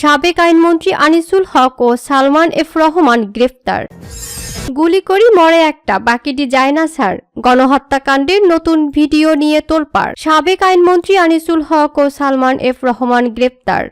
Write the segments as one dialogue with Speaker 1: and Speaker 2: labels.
Speaker 1: সাবেক আইনমন্ত্রী আনিসুল হক ও সালমান এফ রহমান গ্রেফতার। গুলি করি মরে একটা, বাকিটি যায় না স্যার। গণহত্যাকাণ্ডের নতুন ভিডিও নিয়ে তোলপাড়। সাবেক আইনমন্ত্রী আনিসুল হক ও সালমান এফ রহমান গ্রেফতার।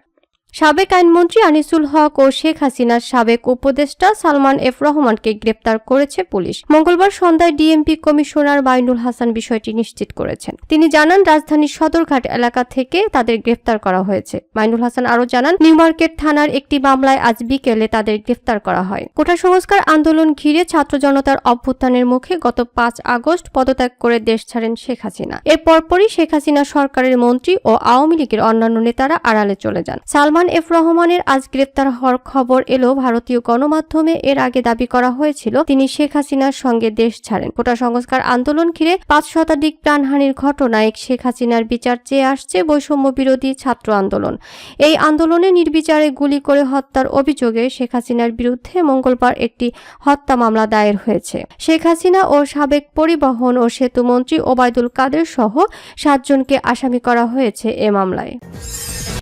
Speaker 1: সাবেক আইনমন্ত্রী আনিসুল হক ও শেখ হাসিনার সাবেক উপদেষ্টা সালমান এফ রহমানকে গ্রেপ্তার করেছে পুলিশ। মঙ্গলবার সন্ধ্যায় ডিএমপি কমিশনার মাইনুল হাসান বিষয়টি নিশ্চিত করেছেন। তিনি জানান, রাজধানীর সদরঘাট এলাকা থেকে তাদের গ্রেফতার করা হয়েছে। মাইনুল হাসান আরও জানান, নিউ মার্কেট থানার একটি মামলায় আজ বিকেলে তাদের গ্রেফতার করা হয়। কোটা সংস্কার আন্দোলন ঘিরে ছাত্র জনতার অভ্যুত্থানের মুখে গত পাঁচ আগস্ট পদত্যাগ করে দেশ ছাড়েন শেখ হাসিনা। এর শেখ হাসিনা সরকারের মন্ত্রী ও আওয়ামী লীগের অন্যান্য নেতারা আড়ালে চলে যান। সালমান এফ রহমানের আজ গ্রেপ্তার হওয়ার খবর এলো ভারতীয় গণমাধ্যমে। এর আগে দাবি করা হয়েছিল, তিনি শেখ হাসিনার সঙ্গে দেশ ছাড়েন। কোটা সংস্কার আন্দোলন ঘিরে পাঁচ শতাধিক প্রাণহানির ঘটনায় শেখ হাসিনার বিচার চেয়ে আসছে বৈষম্য বিরোধী ছাত্র আন্দোলন। এই আন্দোলনে নির্বিচারে গুলি করে হত্যার অভিযোগে শেখ হাসিনার বিরুদ্ধে মঙ্গলবার একটি হত্যা মামলা দায়ের হয়েছে। শেখ হাসিনা ও সাবেক পরিবহন ও সেতু মন্ত্রী ওবায়দুল কাদের সহ সাতজনকে আসামি করা হয়েছে এ মামলায়।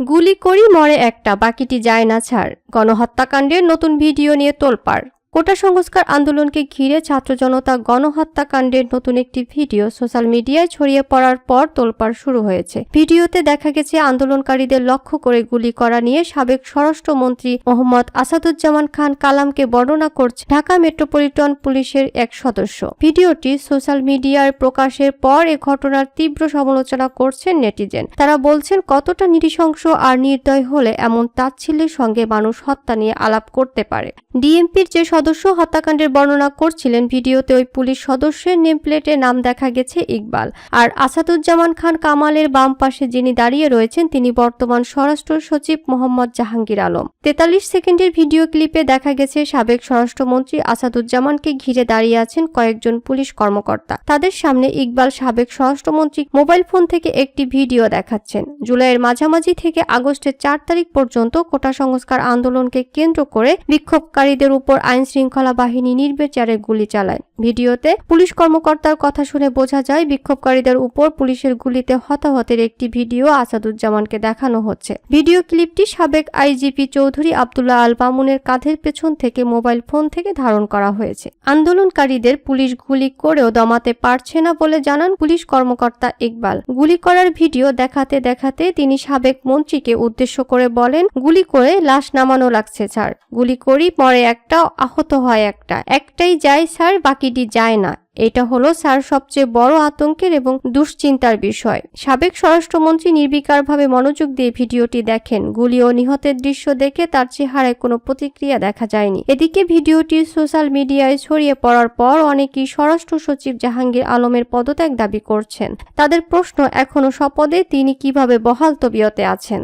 Speaker 1: গুলি করি মরে একটা বাকিটি যায় না ছাড়। গণহত্যাকাণ্ডের নতুন ভিডিও নিয়ে তোলপাড়। কোটা সংস্কার আন্দোলনকে ঘিরে ছাত্র জনতা গণহত্যাকাণ্ডের নতুন একটি ভিডিও সোশ্যাল মিডিয়ায় ছড়িয়ে পড়ার পর তোলপাড় শুরু হয়েছে। ভিডিওতে দেখা গেছে, আন্দোলনকারীদের লক্ষ্য করে গুলি করা নিয়ে সাবেক স্বরাষ্ট্রমন্ত্রী মোহাম্মদ আসাদুজ্জামান খান কালামকে বর্ণনা করছে ঢাকা মেট্রোপলিটন পুলিশের এক সদস্য। ভিডিওটি সোশ্যাল মিডিয়ায় প্রকাশের পর এ ঘটনার তীব্র সমালোচনা করছেন নেটিজেন। তারা বলছেন, কতটা নৃশংস আর নির্দয় হলে এমন তাচ্ছিল্যের সঙ্গে মানুষ হত্যা নিয়ে আলাপ করতে পারে। ডিএমপির যে সদস্য হত্যাকাণ্ডের বর্ণনা করছিলেন ভিডিওতে ওই পুলিশ সদস্যের নেম প্লেটে নাম দেখা গেছে ইকবাল। আর আসাদুজ্জামান খান কামালের বাম পাশে যিনি দাঁড়িয়ে রয়েছেন, তিনি বর্তমান স্বরাষ্ট্র সচিব মোহাম্মদ জাহাঙ্গীর আলম। তেতাল্লিশ সেকেন্ডের ভিডিও ক্লিপে দেখা গেছে সাবেক স্বরাষ্ট্রমন্ত্রী আসাদুজ্জামানকে ঘিরে দাঁড়িয়ে আছেন কয়েকজন পুলিশ কর্মকর্তা। তাদের সামনে ইকবাল সাবেক স্বরাষ্ট্রমন্ত্রী মোবাইল ফোন থেকে একটি ভিডিও দেখাচ্ছেন। জুলাইয়ের মাঝামাঝি থেকে আগস্টের চার তারিখ পর্যন্ত কোটা সংস্কার আন্দোলনকে কেন্দ্র করে বিক্ষোভকারীদের উপর আইন শৃঙ্খলা বাহিনী নির্বিচারে গুলি চালায়। ভিডিওতে পুলিশ কর্মকর্তার কথা শুনে বোঝা যায়, বিক্ষোভকারীদের উপর পুলিশের গুলিতে হতাহতের একটি ভিডিও আসাদুজ্জামানকে দেখানো হচ্ছে। ভিডিও ক্লিপটি সাবেক আইজিপি চৌধুরী আবদুল্লাহ আল মামুনের কাঁধের পেছন থেকে মোবাইল ফোন থেকে ধারণ করা হয়েছে। আন্দোলনকারীদের পুলিশ গুলি করেও দমাতে পারছে না বলে জানান পুলিশ কর্মকর্তা ইকবাল। গুলি করার ভিডিও দেখাতে দেখাতে তিনি সাবেক মন্ত্রীকে উদ্দেশ্য করে বলেন, গুলি করে লাশ নামানো লাগছে, স্যার। গুলি করি পরে একটা আহত হয় একটা। একটাই যায়, স্যার, বাকিটি যায় না। এটা হলো, স্যার, সবচেয়ে বড় আতঙ্কের এবং দুশ্চিন্তার বিষয়। সাবেক স্বরাষ্ট্রমন্ত্রী নির্বিকারভাবে মনোযোগ দিয়ে ভিডিওটি দেখেন। গুলি ও নিহতের দৃশ্য দেখে তার চেহারায় কোনো প্রতিক্রিয়া দেখা যায়নি। এদিকে ভিডিওটি সোশ্যাল মিডিয়ায় ছড়িয়ে পড়ার পর অনেকেই স্বরাষ্ট্র সচিব জাহাঙ্গীর আলমের পদত্যাগ দাবি করছেন। তাদের প্রশ্ন এখনও শপথে তিনি কীভাবে বহাল তবিয়তে আছেন?